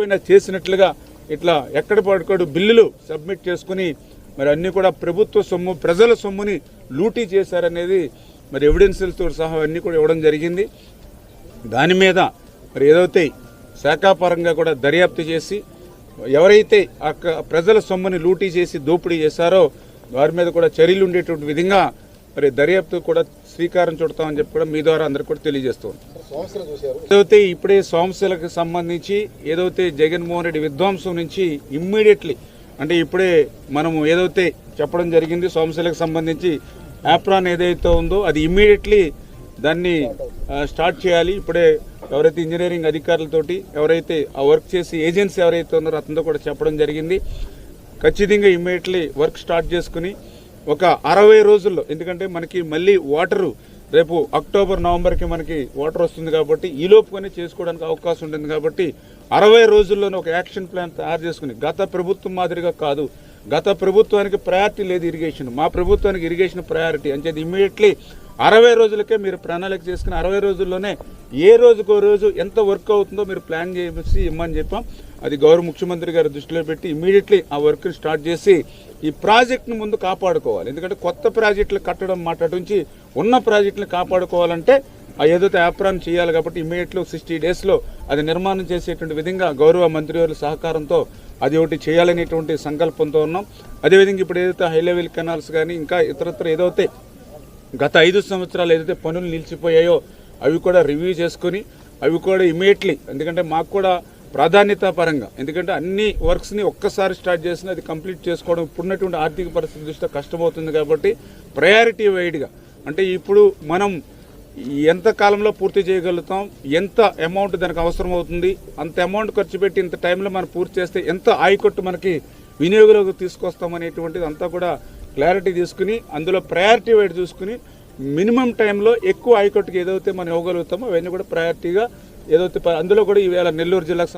చేయకపోయినా చేసినట్లుగా ఇట్లా ఎక్కడ పడుకోడు బిల్లులు సబ్మిట్ చేసుకుని మరి అన్నీ కూడా ప్రభుత్వ సొమ్ము ప్రజల సొమ్ముని లూటీ చేశారనేది మరి ఎవిడెన్సులతో సహా అన్నీ కూడా ఇవ్వడం జరిగింది. దాని మీద మరి ఏదైతే శాఖాపరంగా కూడా దర్యాప్తు చేసి ఎవరైతే అక్క ప్రజల సొమ్ముని లూటీ చేసి దోపిడీ చేశారో వారి మీద కూడా చర్యలు ఉండేటువంటి విధంగా మరి దర్యాప్తు కూడా శ్రీకారం చుడతామని చెప్పి కూడా మీ ద్వారా అందరికి కూడా తెలియజేస్తాం ఏదైతే ఇప్పుడే సోమశిలకు సంబంధించి ఏదైతే జగన్మోహన్ రెడ్డి విధ్వంసం నుంచి ఇమ్మీడియట్లీ అంటే ఇప్పుడే మనము ఏదైతే చెప్పడం జరిగింది సోమశిలకు సంబంధించి యాప్రాన్ ఏదైతే ఉందో అది ఇమ్మీడియట్లీ దాన్ని స్టార్ట్ చేయాలి. ఇప్పుడే ఎవరైతే ఇంజనీరింగ్ అధికారులతోటి ఎవరైతే ఆ వర్క్ చేసి ఏజెన్సీ ఎవరైతే ఉన్నారో అతనితో కూడా చెప్పడం జరిగింది. ఖచ్చితంగా ఇమ్మీడియట్లీ వర్క్ స్టార్ట్ చేసుకుని ఒక అరవై రోజుల్లో ఎందుకంటే మనకి మళ్ళీ వాటరు రేపు అక్టోబర్ నవంబర్కి మనకి వాటర్ వస్తుంది కాబట్టి ఈ లోపుగానే చేసుకోవడానికి అవకాశం ఉంటుంది కాబట్టి అరవై రోజుల్లోనే ఒక యాక్షన్ ప్లాన్ తయారు చేసుకుని గత ప్రభుత్వం మాదిరిగా కాదు గత ప్రభుత్వానికి ప్రయారిటీ లేదు ఇరిగేషన్. మా ప్రభుత్వానికి ఇరిగేషన్ ప్రయారిటీ అంచేది ఇమీడియట్లీ అరవై రోజులకే మీరు ప్రణాళిక చేసుకుని అరవై రోజుల్లోనే ఏ రోజుకో రోజు ఎంత వర్క్ అవుతుందో మీరు ప్లాన్ చేసి ఇమ్మని చెప్పాం. అది గౌరవ ముఖ్యమంత్రి గారి దృష్టిలో పెట్టి ఇమీడియట్లీ ఆ వర్క్ని స్టార్ట్ చేసి ఈ ప్రాజెక్ట్ని ముందు కాపాడుకోవాలి. ఎందుకంటే కొత్త ప్రాజెక్టులు కట్టడం మాట నుంచి ఉన్న ప్రాజెక్టుని కాపాడుకోవాలంటే ఆ ఏదైతే యాప్రాన్ చేయాలి కాబట్టి ఇమీడియట్లో సిక్స్టీ డేస్లో అది నిర్మాణం చేసేటువంటి విధంగా గౌరవ మంత్రివర్యుల సహకారంతో అది ఒకటి చేయాలనేటువంటి సంకల్పంతో ఉన్నాం. అదేవిధంగా ఇప్పుడు ఏదైతే హై లెవెల్ కెనాల్స్ కానీ ఇంకా ఇతరత్ర ఏదైతే గత ఐదు సంవత్సరాలు ఏదైతే పనులు నిలిచిపోయాయో అవి కూడా రివ్యూ చేసుకొని అవి కూడా ఇమీడియట్లీ ఎందుకంటే మాకు కూడా ప్రాధాన్యత పరంగా ఎందుకంటే అన్ని వర్క్స్ని ఒక్కసారి స్టార్ట్ చేసిన అది కంప్లీట్ చేసుకోవడం ఇప్పుడున్నటువంటి ఆర్థిక పరిస్థితి దృష్ట్యా కష్టమవుతుంది కాబట్టి ప్రయారిటీ వైడ్గా అంటే ఇప్పుడు మనం ఎంత కాలంలో పూర్తి చేయగలుగుతాం ఎంత అమౌంట్ దానికి అవసరం అవుతుంది అంత అమౌంట్ ఖర్చు పెట్టి ఇంత టైంలో మనం పూర్తి చేస్తే ఎంత ఆయకొట్టు మనకి వినియోగంలోకి తీసుకొస్తాం అనేటువంటిది అంతా కూడా క్లారిటీ తీసుకుని అందులో ప్రయారిటీ వైట్ చూసుకుని మినిమం టైంలో ఎక్కువ ఆయకొట్టుకి ఏదైతే మనం ఇవ్వగలుగుతామో అవన్నీ కూడా ప్రయారిటీగా ఏదైతే ప- అందులో కూడా ఈవేళ నెల్లూరు జిల్లాకు